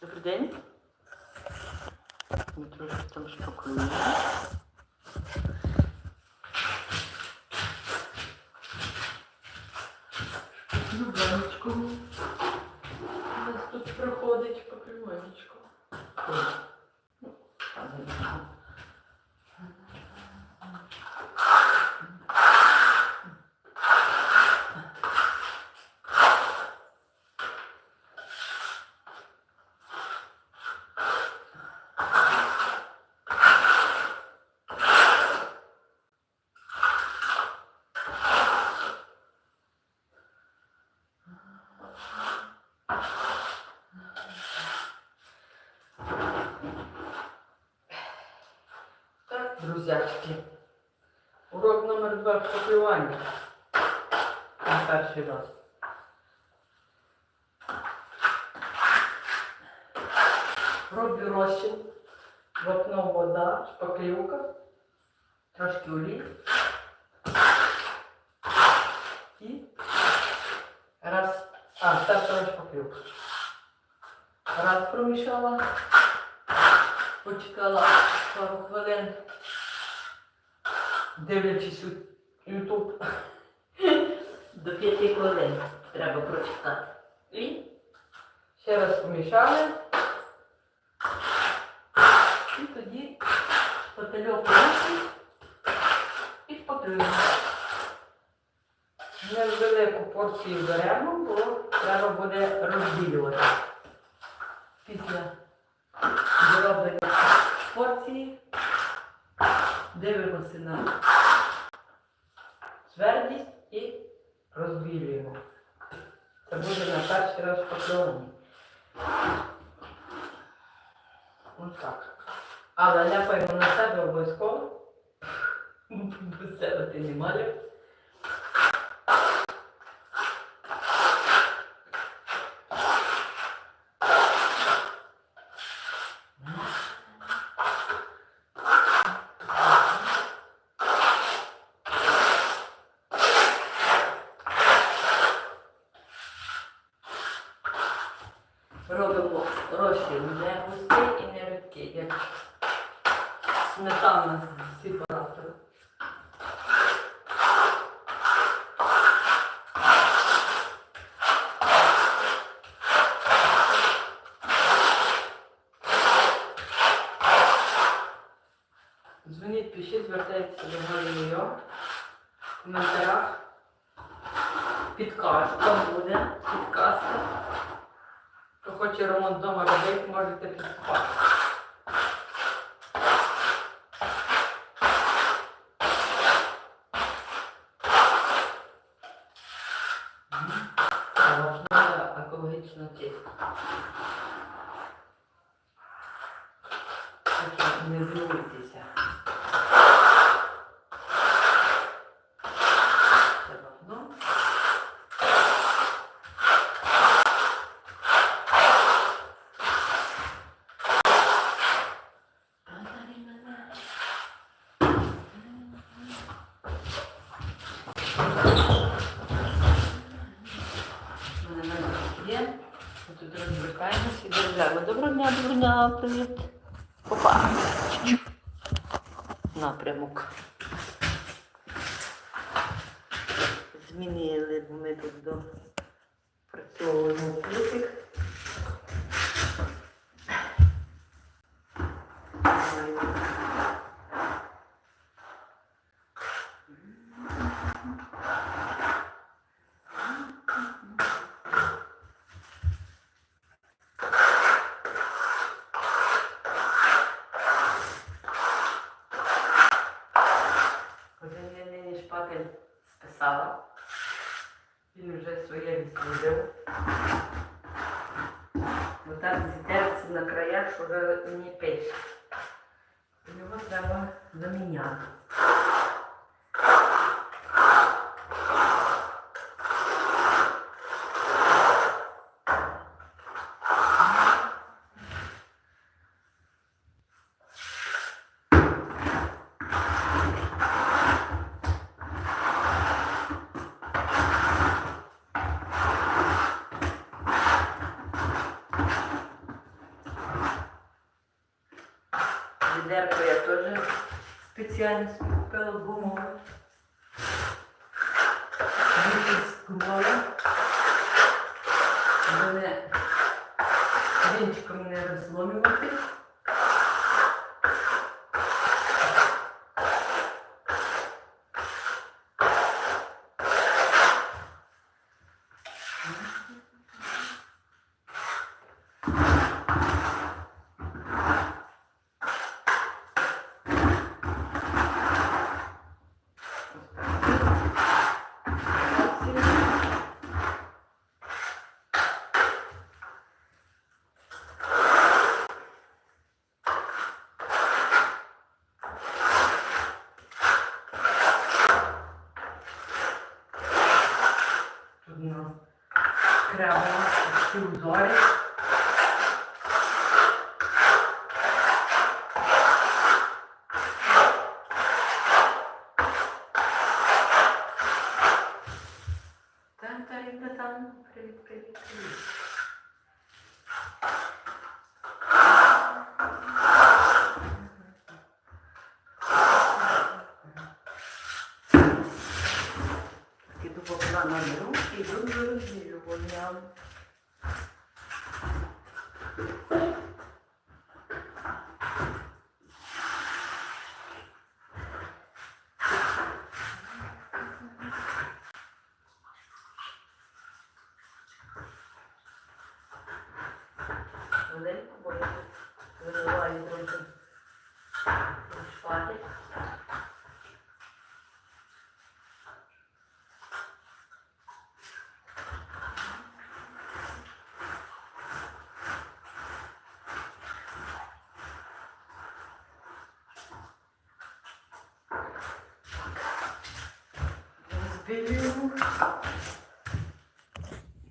Добрий день. Ми трошки там шпакуємо. Номер два покривання. На перший раз. Роблю розчин. Вапно вода, шпаклівка, трошки олій. І раз. А, так трошки шпаклівка. Раз промішала. Почекала пару хвилин, дивлячись Ютуб. До п'яти хвилин треба прочитати. І ще раз помішали. І тоді пательок виносить і шпаклюємо. Невелику порцію беремо, бо треба буде розділювати. Після зроблення порції дивимося на твердість і розбілюємо. Це буде на перший раз поклонені. Ось так. Але ляпаємо на себе обов'язково. Бо себе ти не маєш. Не. Ми тут розвертаємося і дерев'яємо. Доброго дня, доброго дня, привіт. Опа. Напрямок. Змінили, бо ми тут до працьовуємо плюсик. Шпатель списала. Він вже своє відслужив. Бо так зітерся на краях, що вже не пише. Його треба заміняти. Спеціально гумове. Діти скували. Мене вінчиком не розломювати. 可以可以。Хвилинку, бо я тут виливаю трохи шпати.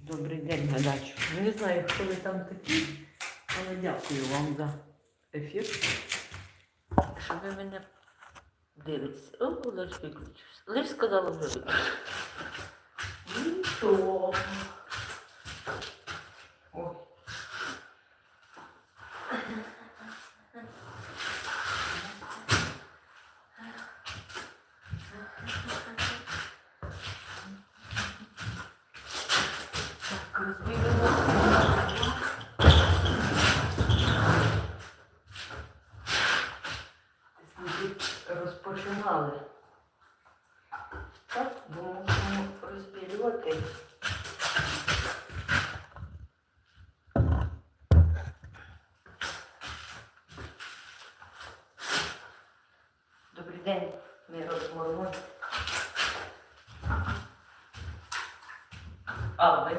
Добрий день, гадачу. Не знаю, хто ви там такі, але дякую вам за ефір. Що ви мене дивитесь. О, лиш виключився. Лиш сказала вже виключився. Так, бо мусимо розбілювати. Добрий день, ми розмовимо. А, ви?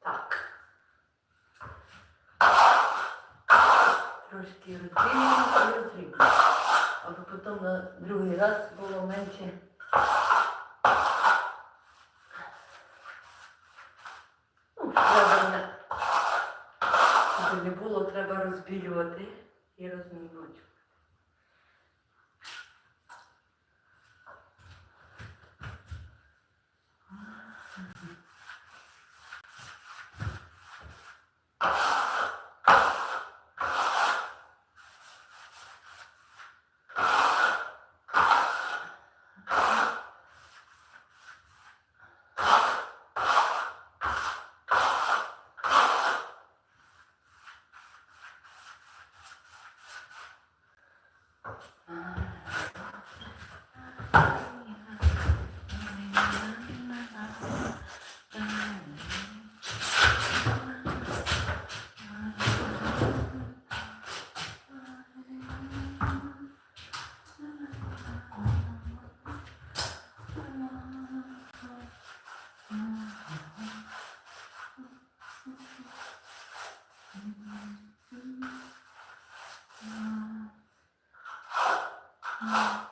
Так. Трошки розділимо і розріблю. Аби потім на другий раз було менше. Ну, треба щоб не було, треба розбілювати і розмінювати. Сусід Ah.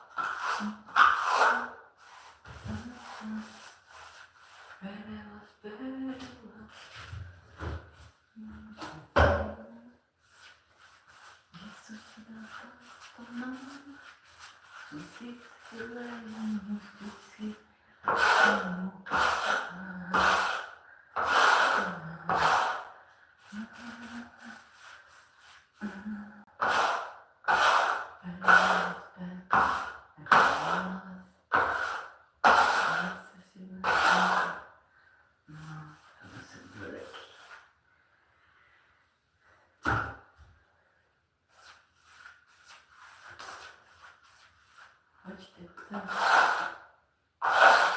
Бачите, це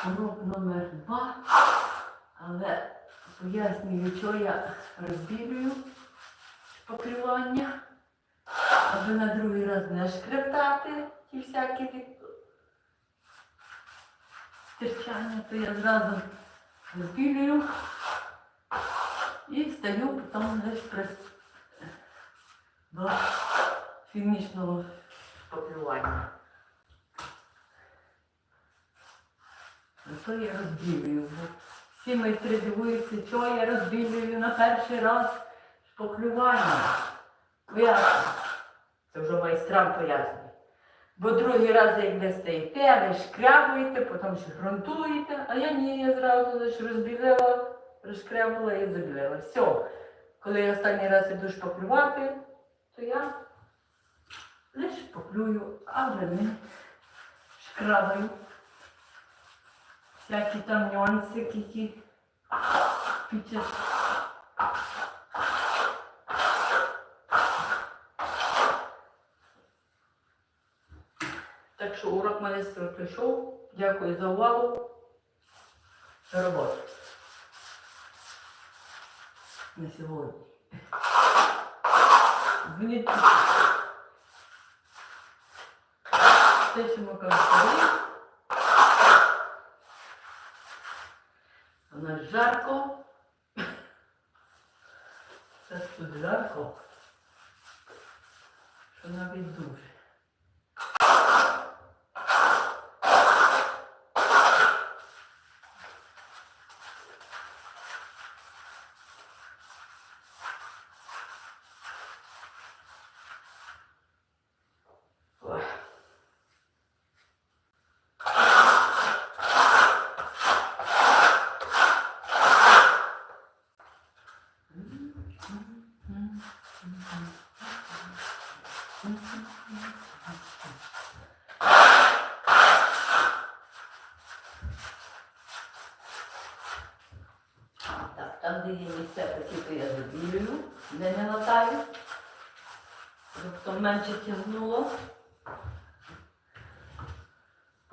урок номер два, але пояснюю, що я розбілюю покривання, аби на другий раз не шкрептати ті всякі стирчання, то я зразу розбілюю і стаю потім десь при до фінішного покривання. То я розбілюю. Всі майстри дивуються, що я розбілюю на перший раз шпаклювання. Поясню. Це вже майстрам пояснюю. Бо другий раз, як ви стоїте, ви шкрябуєте, потім ще грунтуєте, а я ні, я зразу лише розбілила, розшкрябала і забілила. Все. Коли я останній раз іду шпаклювати, то я лише шпаклюю, а вже не шкрабаю всякі там нюанси, які під час Так що урок майстра прийшов. Дякую за увагу. За роботу. На сьогодні. Дзвоніть. Те, що ми кажемо. A na żarko? To jest tu żarko. To nawet duży. Так, там, де є такі, то я забілюю, де не латаю. Тобто менше тягнуло.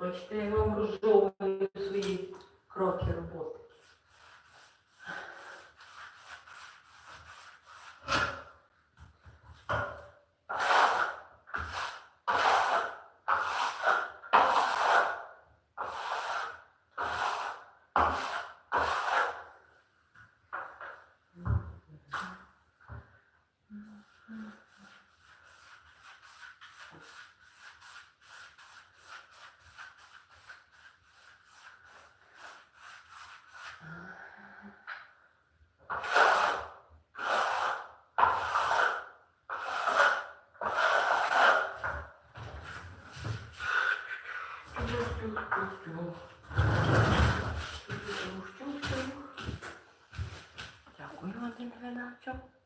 Бачите, я вам розжовую свої кроки роботи. Дякую, Андрій Геннадійович.